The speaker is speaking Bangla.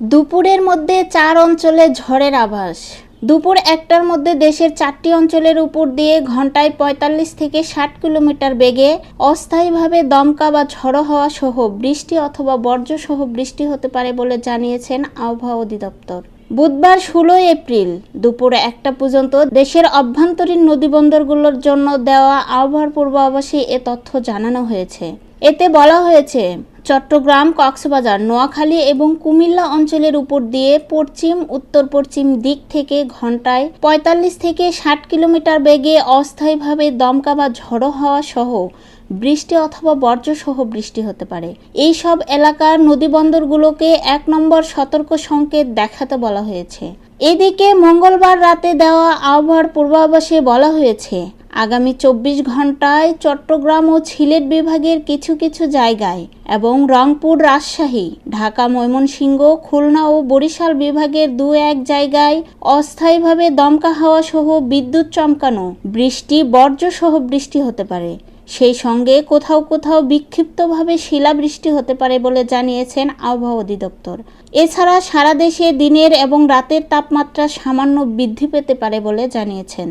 দুপুরের মধ্যে চার অঞ্চলে ঝড়ের আভাস। দুপুর একটার মধ্যে দেশের চারটি অঞ্চলের উপর দিয়ে ঘন্টায় পঁয়তাল্লিশ থেকে ষাট কিলোমিটার বেগে অস্থায়ীভাবে দমকা বা ঝড়ো হওয়া সহ বৃষ্টি অথবা বর্জ্য সহ বৃষ্টি হতে পারে বলে জানিয়েছেন আবহাওয়া অধিদপ্তর। বুধবার ষোলোই এপ্রিল দুপুর একটা পর্যন্ত দেশের অভ্যন্তরীণ নদীবন্দরগুলোর জন্য দেওয়া আবহাওয়ার পূর্বাভাসে এ তথ্য জানানো হয়েছে। এতে বলা হয়েছে চট্টগ্রাম, কক্সবাজার, নোয়াখালী এবং কুমিল্লা অঞ্চলের উপর দিয়ে পশ্চিম উত্তর পশ্চিম দিক থেকে ঘন্টায় পঁয়তাল্লিশ থেকে ষাট কিলোমিটার বেগে অস্থায়ীভাবে দমকা বা ঝড়ো হওয়া সহ বৃষ্টি অথবা বর্জ্য সহ বৃষ্টি হতে পারে। এই সব এলাকার নদীবন্দরগুলোকে এক নম্বর সতর্ক সংকেত দেখাতে বলা হয়েছে। এদিকে মঙ্গলবার রাতে দেওয়া আবহাওয়ার পূর্বাভাসে বলা হয়েছে, আগামী চব্বিশ ঘন্টায় চট্টগ্রাম ও সিলেট বিভাগের কিছু কিছু জায়গায় এবং রংপুর, রাজশাহী, ঢাকা, ময়মনসিংহ, খুলনা ও বরিশাল বিভাগের দু এক জায়গায় অস্থায়ীভাবে দমকা হাওয়া সহ বিদ্যুৎ চমকানো, বৃষ্টি বর্জ্য সহ বৃষ্টি হতে পারে। সেই সঙ্গে কোথাও কোথাও বিক্ষিপ্তভাবে শিলাবৃষ্টি হতে পারে বলে জানিয়েছেন আবহাওয়া অধিদপ্তর। এছাড়া সারা দেশে দিনের এবং রাতের তাপমাত্রা সামান্য বৃদ্ধি পেতে পারে বলে জানিয়েছেন।